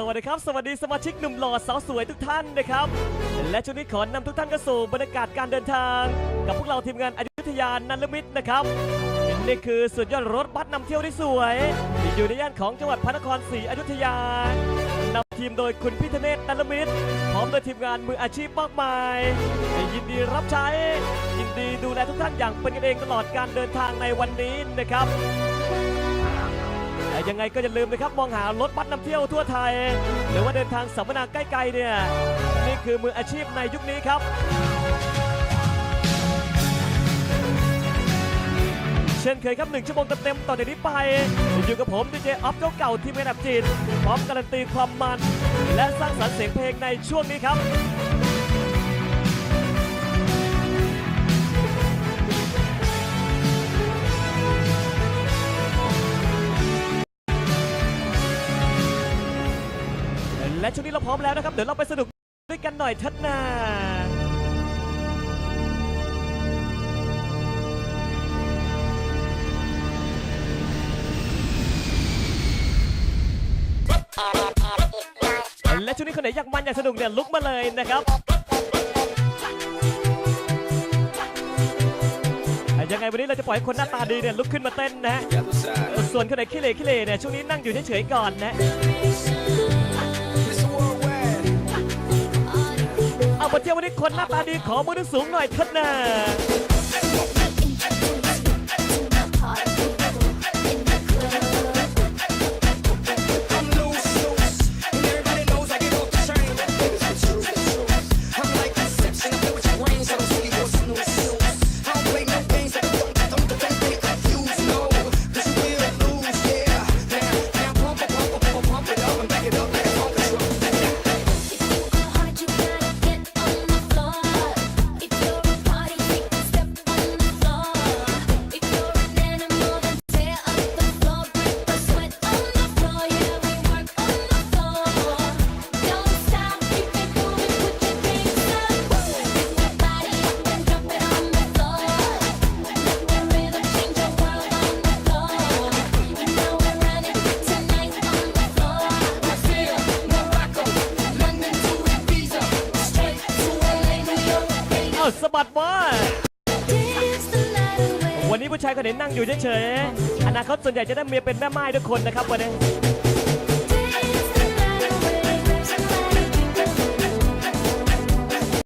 สวัสดีครับ สวัสดีสมาชิกหนุ่มหล่อสาวสวยทุกท่านนะครับ และช่วงนี้ขอนำทุกท่านเข้าสู่บรรยากาศการเดินทาง กับพวกเราทีมงานอยุธยานันลมิตรนะครับนี่คือสุดยอดรถบัสนำเที่ยวที่สวยที่อยู่ในย่านของจังหวัดพระนครศรีอยุธยานำทีมโดยคุณพิธเนศนันลมิตรพร้อมโดยทีมงานมืออาชีพมากมายยินดีรับใช้ยินดีดูแลทุกท่านอย่างเป็นกันเองตลอดการเดินทางในวันนี้นะครับ แต่ยังไงก็อย่าลืมนะครับมองหารถบัสนำเที่ยวทั่วไทย หรือว่าเดินทางสัมมนาใกล้ๆเนี่ยนี่คือมืออาชีพในยุคนี้ครับเช่นเคยครับหนึ่งชั่วโมงเต็มๆต่อจากนี้ไป อยู่กับผมดีเจออฟเจ้าเก่าทีมงานดับจิตพร้อมการันตีความมัน และสร้างสรรค์เสียงเพลงในช่วงนี้ครับ และช่วงนี้เราพร้อมแล้วนะครับ เดี๋ยวเราไปสนุกด้วยกันหน่อยทัดนาและช่วงนี้คนไหนอยากมันอยากสนุกเนี่ยลุกมาเลยนะครับยังไงวันนี้เราจะปล่อยให้คนหน้าตาดีเนี่ยลุกขึ้นมาเต้นนะ ส่วนคนไหนขี้เหร่ขี้เหร่เนี่ยช่วงนี้นั่งอยู่เฉยๆก่อนนะ เอามาเที่ยววันนี้คนหน้าตาดีขอมือสูงหน่อยท่านนะ สะบัดว่าวันนี้ผู้ชายคนไหนนั่งอยู่เฉยๆอนาคตส่วนใหญ่จะได้เมียเป็นแม่ไม้ทุกคนนะครับวันนี้